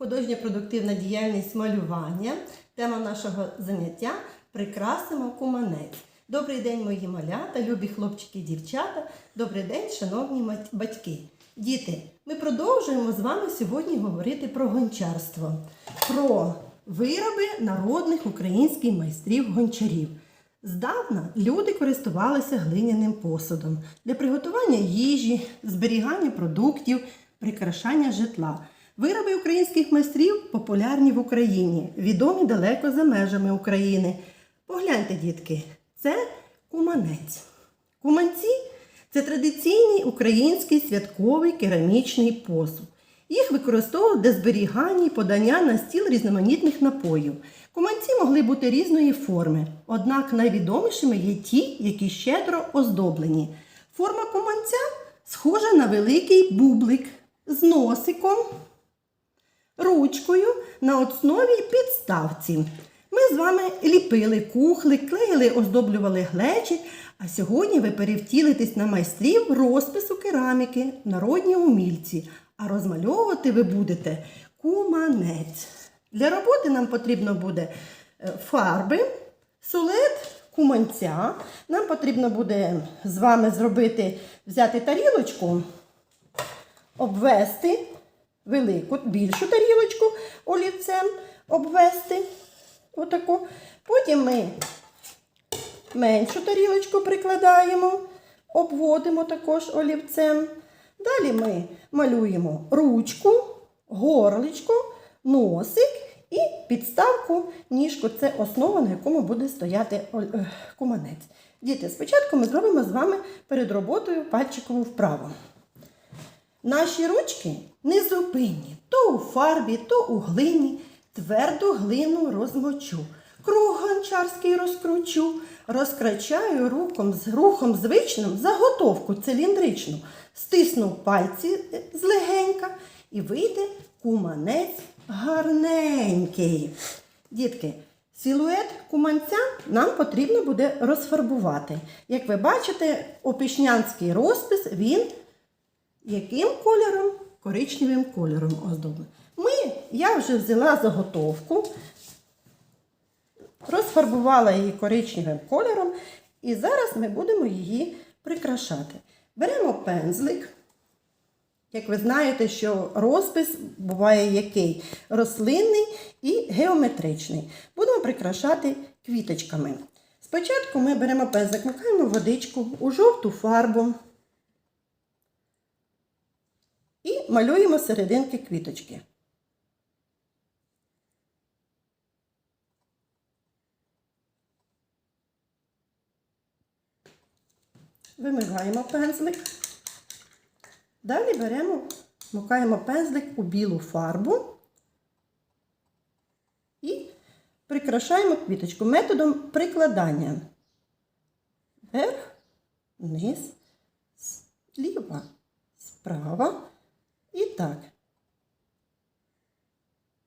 Художньо-продуктивна діяльність малювання. Тема нашого заняття прикрасимо куманець. Добрий день, мої малята, любі хлопчики і дівчата. Добрий день, шановні батьки. Діти, ми продовжуємо з вами сьогодні говорити про гончарство, про вироби народних українських майстрів гончарів. Здавна люди користувалися глиняним посудом для приготування їжі, зберігання продуктів, прикрашання житла. Вироби українських майстрів популярні в Україні, відомі далеко за межами України. Погляньте, дітки, це куманець. Куманці це традиційний український святковий керамічний посуд. Їх використовували для зберігання і подання на стіл різноманітних напоїв. Куманці могли бути різної форми, однак найвідомішими є ті, які щедро оздоблені. Форма куманця схожа на великий бублик з носиком, ручкою на основі підставці. Ми з вами ліпили кухли, клеїли, оздоблювали глечі, а сьогодні ви перевтілитесь на майстрів розпису кераміки, народні умільці, а розмальовувати ви будете куманець. Для роботи нам потрібно буде е, фарби, сулет куманця. Нам потрібно буде з вами зробити, взяти тарілочку, обвести велику, більшу тарілочку олівцем обвести. Отаку. Потім ми меншу тарілочку прикладаємо, обводимо також олівцем. Далі ми малюємо ручку, горличко, носик і підставку, ніжку. Це основа, на якому буде стояти е, куманець. Діти, спочатку ми зробимо з вами перед роботою пальчикову вправу. Наші ручки незупинні, то у фарбі, то у глині. Тверду глину розмочу, круг гончарський розкручу, розкрачаю рухом, з рухом звичним заготовку циліндричну, стисну пальці е, злегенька і вийде куманець гарненький. Дітки, силует куманця нам потрібно буде розфарбувати. Як ви бачите, опішнянський розпис він яким кольором? Коричневим кольором оздоблений. Ми, я вже взяла заготовку, розфарбувала її коричневим кольором, і зараз ми будемо її прикрашати. Беремо пензлик. Як ви знаєте, що розпис буває який? Рослинний і геометричний. Будемо прикрашати квіточками. Спочатку ми беремо пензлик, макаємо водичку у жовту фарбу. І малюємо серединки квіточки. Вимиваємо пензлик. Далі беремо, мукаємо пензлик у білу фарбу і прикрашаємо квіточку методом прикладання. Вверх, вниз, зліва, справа. Так.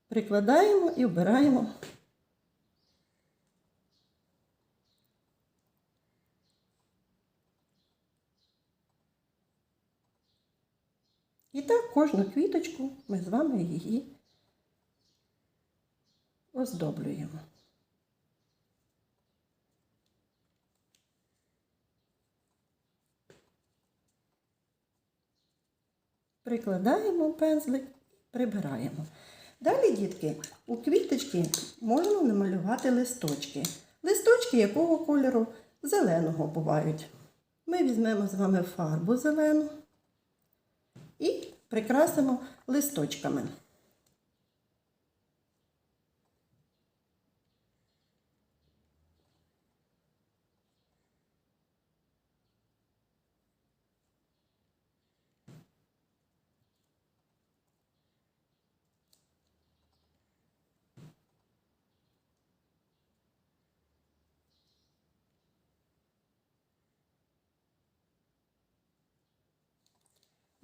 Прикладаємо і вбираємо. І так кожну квіточку ми з вами її оздоблюємо. Прикладаємо пензлик, прибираємо. Далі, дітки, у квіточки можна намалювати листочки. Листочки якого кольору? Зеленого бувають. Ми візьмемо з вами фарбу зелену і прикрасимо листочками.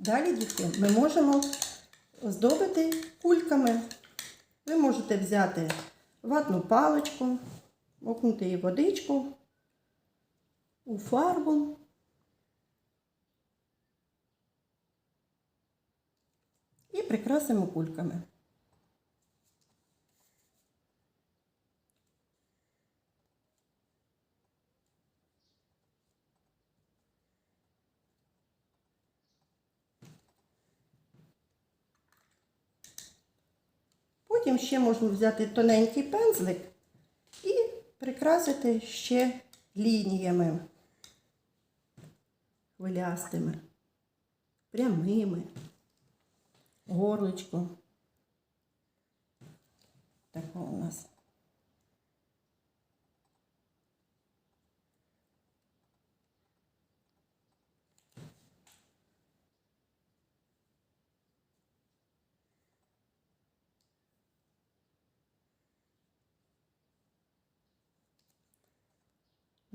Далі, дітки, ми можемо оздобити кульками. Ви можете взяти ватну паличку, окнути її водичку, у фарбу. І прикрасимо кульками. Потім ще можна взяти тоненький пензлик і прикрасити ще лініями хвилястими, прямими, горличко. Таке у нас.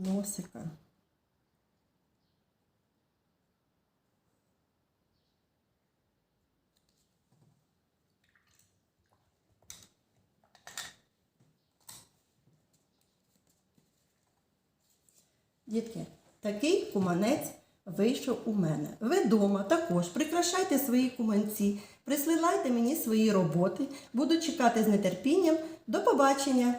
Носика. Дітки, такий куманець вийшов у мене. Ви вдома також прикрашайте свої куманці, присилайте мені свої роботи. Буду чекати з нетерпінням. До побачення!